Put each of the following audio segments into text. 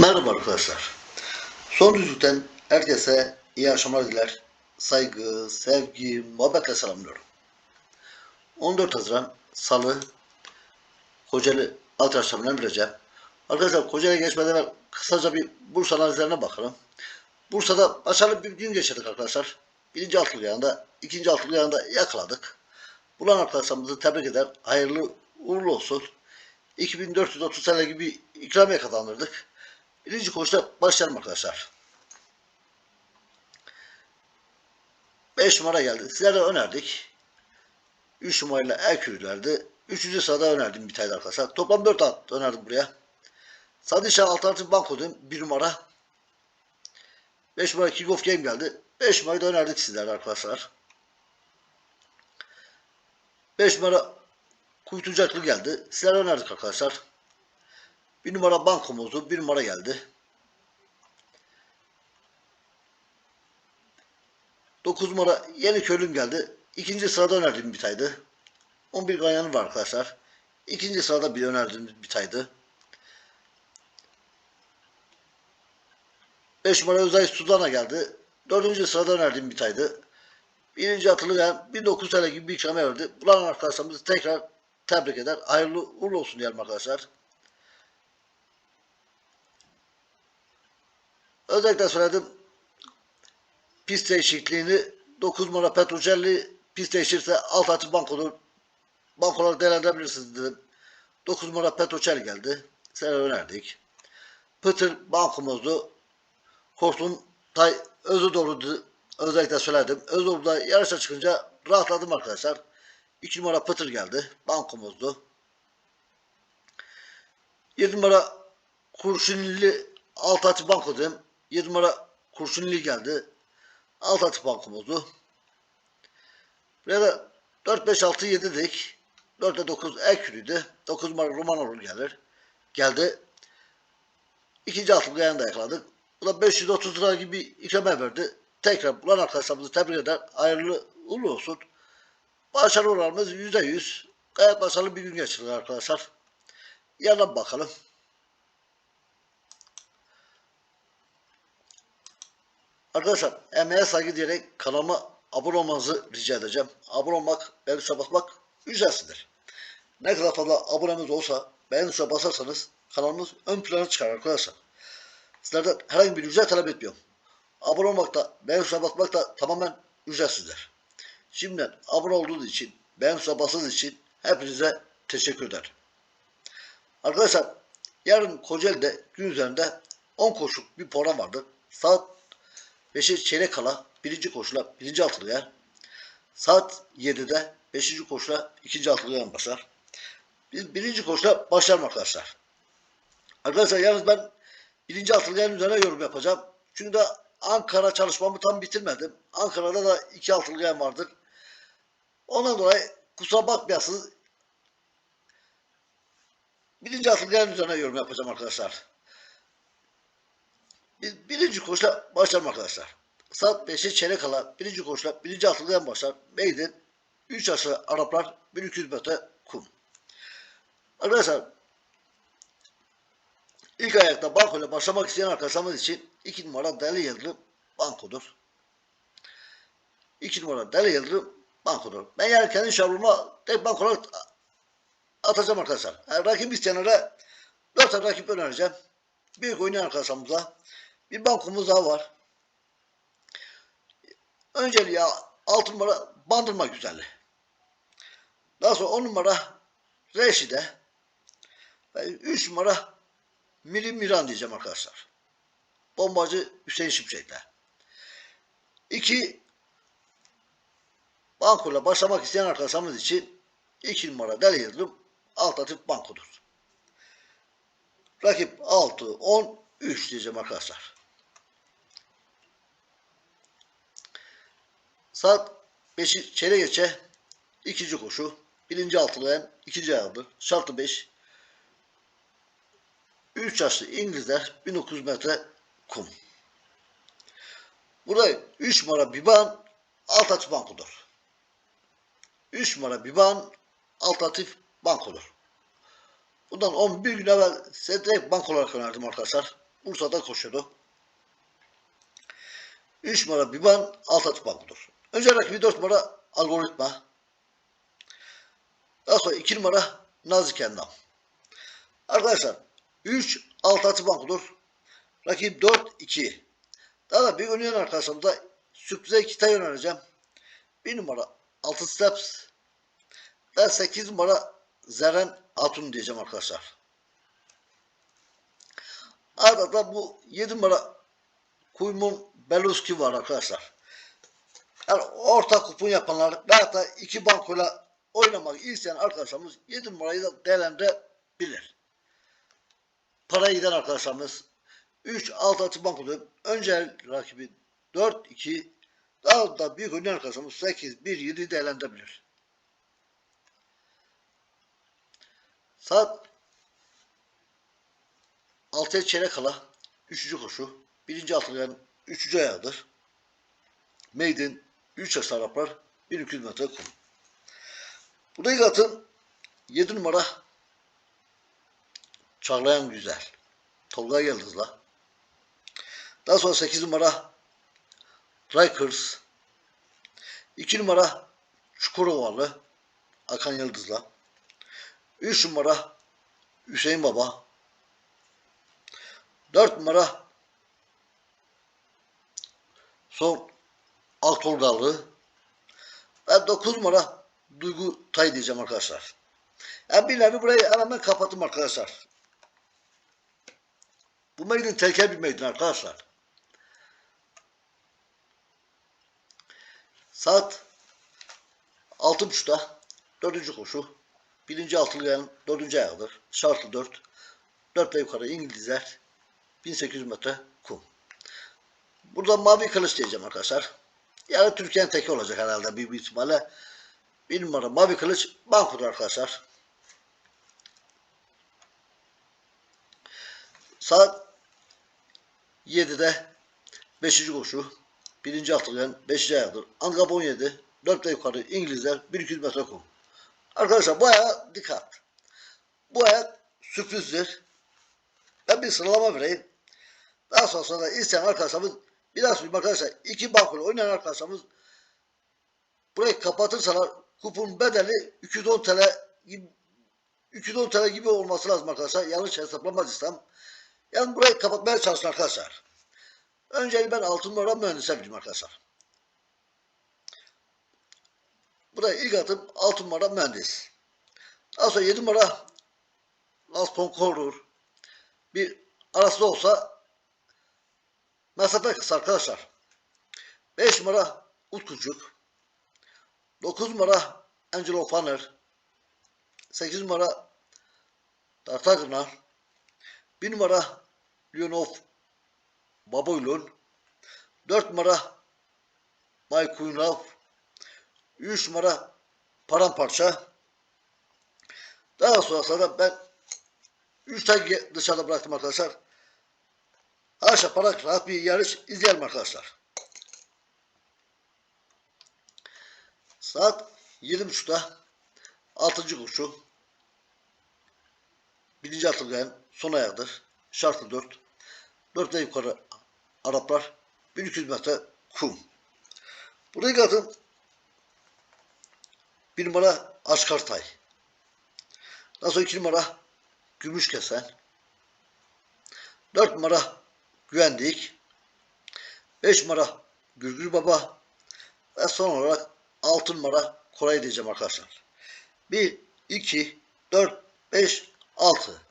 Merhaba arkadaşlar. Son düzlükten herkese iyi akşamlar diler. Saygı, sevgi, muhabbetle selamlıyorum. 14 Haziran Salı Kocaeli alt akşamından bileceğim. Arkadaşlar Kocaeli'ye geçmeden kısaca bir Bursa analizlerine bakalım. Bursa'da başarılı bir gün geçirdik arkadaşlar. Birinci altılı yanında, ikinci altılı yanında yakaladık. Bulan arkadaşlarımızı tebrik eder. Hayırlı uğurlu olsun. 2430 TL gibi ikramiye kazandırdık. Birinci koşuda başlayalım arkadaşlar. 5 numara geldi. Sizlere önerdik. 3 numarayla Erkür'lerdi. Üçüncü sırada önerdim bir tane arkadaşlar. Toplam 4 at önerdim buraya. Sadişah alternatif banko dedim. 1 numara. 5 numara King of Game geldi. 5 numarayı da önerdik sizlere arkadaşlar. 5 numara Kuytucaklı geldi. Sizlere önerdik arkadaşlar. Bir numara bankomuzdu. Bir numara geldi. 9 numara yeni köylüm geldi. İkinci sırada önerdiğim bir taydı. 11 ganyanı var arkadaşlar. İkinci sırada bir önerdiğim bir taydı. 5 numara Özay Sudana geldi. Dördüncü sırada önerdiğim bir taydı. Birinci atılıyan 1900 TL gibi bir ikramiye verdi. Bulan arkadaşlarımızı tekrar tebrik eder. Hayırlı uğurlu olsun diyelim arkadaşlar. Özellikle söyledim. Pist değişikliğini 9 numara Petrocelli pist değişirse alt açı bankodur. Bankolar değerlendirebilirsiniz dedim. 9 numara Petrocelli geldi. Sana önerdik. Pıtır bankomuzdu. Korktum Tay özü doğrudu. Özellikle söyledim. Özü doğruda yarışa çıkınca rahatladım arkadaşlar. 2 numara Pıtır geldi. Bankomuzdu. 7 numara Kurşunli alt açı banko dedim. 7 numara Kurşunli geldi. Alt açı bankomuzdu. Buraya da 4, 5, 6, 7 dedik. 4'e 9 Ekürü'ydü. 9 numara Romanov gelir. Geldi. İkinci altı yanında yakaladık. Bu da 530 lira gibi ikramiye verdi. Tekrar bulan arkadaşlarımızı tebrik eder. Hayırlı uğurlu olsun. Başarı oranımız %100. Gayet başarılı bir gün geçirdik arkadaşlar. Yarına bakalım. Arkadaşlar emeğe saygı diyerek kanalıma abone olmanızı rica edeceğim. Abone olmak, beğeni tuşuna basmak ücretsizdir. Ne kadar fazla abonemiz olsa beğeni tuşuna basarsanız kanalımız ön plana çıkar arkadaşlar. Sizlerden herhangi bir ücret talep etmiyorum. Abone olmak da beğeni tuşuna basmak da tamamen ücretsizdir. Şimdiden abone olduğunuz için, beğeni tuşuna bastığınız için hepinize teşekkür ederim. Arkadaşlar yarın Kocaeli'de gün üzerinde 10 koşuk bir program vardır. Saat 5'e çeyrek kala birinci koşula birinci altılıya. Saat 7'de beşinci koşula ikinci altılıya başlar. Biz birinci koşula başlarım arkadaşlar. Arkadaşlar yalnız ben birinci altılıyanın üzerine yorum yapacağım. Çünkü de Ankara çalışmamı tam bitirmedim. Ankara'da da iki altılıyan vardır. Ondan dolayı kusura bakmayasınız. Birinci altılıyanın üzerine yorum yapacağım arkadaşlar. Biz birinci koşula başlayalım arkadaşlar. Saat 5'e çeyrek kala birinci koşula birinci atlıdan başlar. Maiden 3 aşağı Araplar 1200 metre kum. Arkadaşlar ilk ayakta bankoyla başlamak isteyen arkadaşlarımız için 2 numara Deli Yıldırım bankodur. 2 numara Deli Yıldırım bankodur. Ben yani kendi şablonuma tek bank olarak atacağım arkadaşlar. Yani rakip isteyenlere 4 tane rakip önereceğim. Büyük oynayan arkadaşlarımıza bir bankomuz daha var. Önceliği 6 numara bandırma güzelliği. Daha sonra 10 numara Reşide ve 3 numara Miri Miran diyeceğim arkadaşlar. Bombacı Hüseyin Şimşek'le. 2 bankoyla başlamak isteyen arkadaşlarımız için 2 numara Deli Yıldırım alternatif bankodur. Rakip 6, 10, 3 diyeceğim arkadaşlar. Saat 5'i çeyrek geçe ikinci koşu. Birinci altılayan ikinci ayağıdır. Şartı 5. 3 yaşlı İngilizler 1900 metre kum. Burada 3 numara Biban alternatif bankodur. 3 numara Biban alternatif bankodur. Bundan 11 gün evvel size direkt bank olarak önerdim arkadaşlar. Bursa'da koşuyordu. 3 numara Biban alt atı bankodur. Önce rakibi 4 numara algoritma. Daha sonra 2 numara Nazik Endam. Arkadaşlar 3 alt atı bankodur. Rakip 4 2. Daha da bir oynayan arkadaşlarımıza sürprize iki tay önereceğim. 1 numara 6 steps ve 8 numara Zeren Hatun diyeceğim arkadaşlar. Arada da bu 7 numara Kuymun Beluski var arkadaşlar. Yani orta kupon yapanlar veya da iki bankoyla oynamak isteyen arkadaşlarımız 7 numarayı da değerlendirebilir. Para giden arkadaşlarımız 3 6 atı bankoda önce rakibi 4 2 daha da büyük oynayan arkadaşlarımız 8 1 7 değerlendirebilir. Saat 6'ya çeyrek kala 3. koşu. Birinci atlayan 3. ayağıdır. Maiden 3 yaş Araplar 1200 metre kum. Bu ilk atın 7 numara Çağlayan Güzel. Tolga Yıldız'la. Daha sonra 8 numara Rikers. 2 numara Çukurovalı Akan Yıldız'la. 3 numara Hüseyin Baba. 4 numara son Altolgalı ve 9 numara Duygu Tay diyeceğim arkadaşlar. Yani bir nevi burayı hemen kapattım arkadaşlar. Bu meydin teker bir meydin arkadaşlar. Saat 6.30'da dördüncü koşu. Birinci altılı yani dördüncü ayağıdır. Şartlı dört. Dörtle yukarı İngilizler. 1800 metre kum. Burada mavi kılıç diyeceğim arkadaşlar. Yani Türkiye'nin teki olacak herhalde büyük bir ihtimalle. Bir numara mavi kılıç bankodur arkadaşlar. Saat 7'de 5. koşu. Birinci atılgan 5. ayağıdır. Angab 17. 4 yukarı İngilizler 1200 metre kum. Arkadaşlar bu ayağa dikkat. Bu ayak sürprizdir. Ben bir sıralama vereyim. Daha sonra da isteyen arkadaşlarımız biraz sonra arkadaşlar iki bankolu oynayan arkadaşlarımız burayı kapatırsalar kupon bedeli 210 TL gibi 210 TL gibi olması lazım arkadaşlar. Yanlış hesaplamaz istem. Yani burayı kapatmaya çalışın arkadaşlar. Önce ben altın numara mühendise bileyim arkadaşlar. Buraya ilk adım altın numara mühendis. Daha sonra 7 numara Las Concordur. Bir arası olsa mesafe kısa arkadaşlar. 5 numara Utkucuk. 9 numara Angelo Fanner. 8 numara Tartagnar. 1 numara Leonov Baboylun. 4 numara Kuynav. 3 numara Paramparça. Daha sonrasında ben 3 tane dışarıda bıraktım arkadaşlar. Aşağı para rahat bir yarış izleyelim arkadaşlar. Saat 7.30'da 6. koşu. Birinci atılgayan son ayağıdır. Şartlı 4. 4'te yukarı Araplar 1200 metre kum. Burayı kadın bir numara Askartay. Daha sonra iki numara Gümüş Kesen. Dört numara Güvendik. Beş numara Gürgür Baba. Ve son olarak altı numara Koray diyeceğim arkadaşlar. Bir, iki, dört, beş, altı.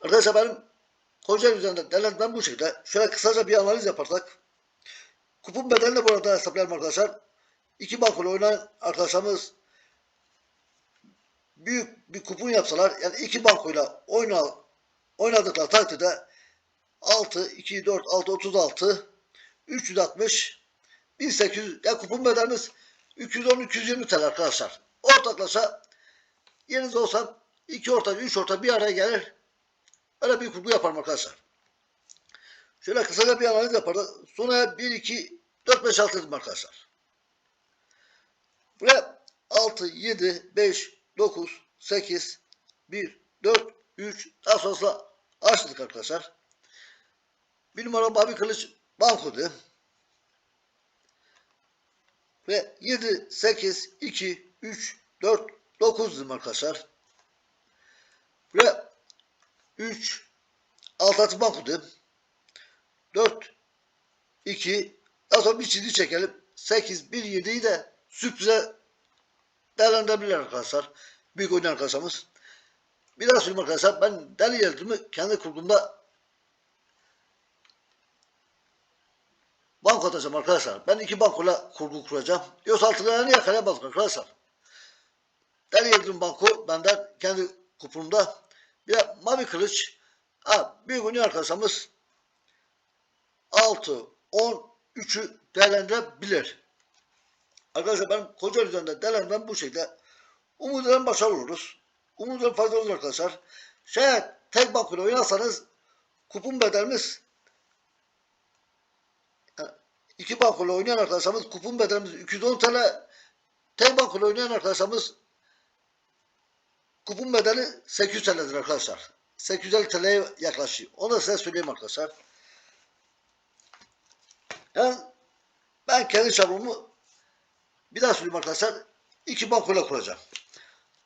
Arkadaşlar benim Kocaeli üzerinde değerlendirmem bu şekilde. Şöyle kısaca bir analiz yaparsak. Kupon bedelini de burada hesaplayalım arkadaşlar. İki bankolu oynayan arkadaşlarımız büyük bir kupon yapsalar yani iki bankoyla oyna, oynadıkları takdirde 6, 2, 4, 6, 36, 360, 1800 ya kupon bedelimiz 210, 220 TL arkadaşlar. Ortaklaşa yerinizde olsam iki orta, üç orta bir araya gelir. Öyle bir kurgu yaparım arkadaşlar. Şöyle kısaca bir analiz yaparız. Sonra 1, 2, 4, 5, 6 dedim arkadaşlar. Buraya 6, 7, 5, 9, 8, 1, 4, 3 daha sonrasında açtık arkadaşlar. Bir numara Mavi Kılıç bankodu. Ve 7, 8, 2, 3, 4, 9 dedim arkadaşlar. Ve 3, 6 atı bankodu. 4, 2, daha sonra bir çizgi çekelim. 8, 1, 7'yi de sürprize değerlendirebilir arkadaşlar. Büyük oynayan arkadaşlarımız. Bir daha söyleyeyim arkadaşlar. Ben deli yıldırımı kendi kurduğumda banko atacağım arkadaşlar. Ben iki bankoyla kurgu kuracağım. Yoksa altına yakalayamazdık arkadaşlar. Deli yıldırım banko benden kendi kupumda. Bir mavi kılıç. Ha, büyük oynayan arkadaşlarımız 6, 10, 3'ü değerlendirebilir. Arkadaşlar ben koca üzerinde değerlendirmem bu şekilde. Umut ederim başarılı oluruz. Umut ederim faydalı olur arkadaşlar. Şayet tek bankuyla oynarsanız kupon bedelimiz yani iki bankuyla oynayan arkadaşlarımız kupon bedelimiz 210 TL. Tek bankuyla oynayan arkadaşlarımız kupon bedeli 800 TL'dir arkadaşlar. 850 TL'ye yaklaşıyor. Onu da size söyleyeyim arkadaşlar. Yani ben kendi çapımı bir daha söyleyeyim arkadaşlar. iki bankoyla kuracağım.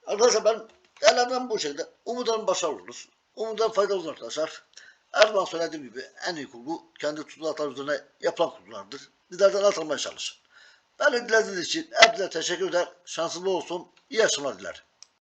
Arkadaşlar ben elimden bu şekilde. Umudan başarılı oluruz. Umudan faydalı arkadaşlar. Her söylediğim gibi en iyi kurgu kendi tutulatlar üzerine yapılan kurgulardır. Bizlerden atılmaya çalışın. Beni dinlediğiniz için hepinize teşekkür eder. Şanslı olsun. İyi akşamlar dilerim.